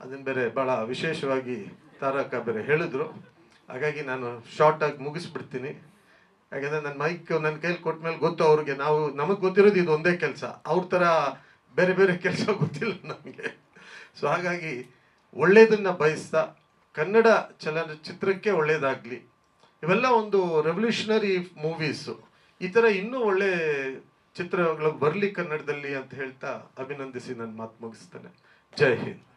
[SPEAKER 4] ಅದನ್ನು ಬೇರೆ ಭಾಳ ವಿಶೇಷವಾಗಿ ತಾರಕ ಬೇರೆ ಹೇಳಿದ್ರು. ಹಾಗಾಗಿ ನಾನು ಶಾರ್ಟಾಗಿ ಮುಗಿಸ್ಬಿಡ್ತೀನಿ. ಯಾಕಂದರೆ ನನ್ನ ಮೈಕ್ ನನ್ನ ಕೈಲಿ ಕೊಟ್ಟ ಮೇಲೆ ಗೊತ್ತು ಅವ್ರಿಗೆ. ನಾವು ನಮಗೆ ಗೊತ್ತಿರೋದು ಇದು ಒಂದೇ ಕೆಲಸ. ಅವ್ರ ಥರ ಬೇರೆ ಬೇರೆ ಕೆಲಸ ಗೊತ್ತಿಲ್ಲ ನಮಗೆ. ಸೊ ಹಾಗಾಗಿ ಒಳ್ಳೆಯದನ್ನು ಬಯಸ್ತಾ ಕನ್ನಡ ಚಲನಚಿತ್ರಕ್ಕೆ ಒಳ್ಳೆಯದಾಗಲಿ ಇವೆಲ್ಲ ಒಂದು ರೆವಲ್ಯೂಷನರಿ ಮೂವೀಸು ಈ ಥರ ಇನ್ನೂ ಒಳ್ಳೆ ಚಿತ್ರಗಳು ಬರಲಿ ಕನ್ನಡದಲ್ಲಿ ಅಂತ ಹೇಳ್ತಾ ಅಭಿನಂದಿಸಿ ನನ್ನ ಮಾತು ಮುಗಿಸ್ತೇನೆ. ಜೈ ಹಿಂದ್.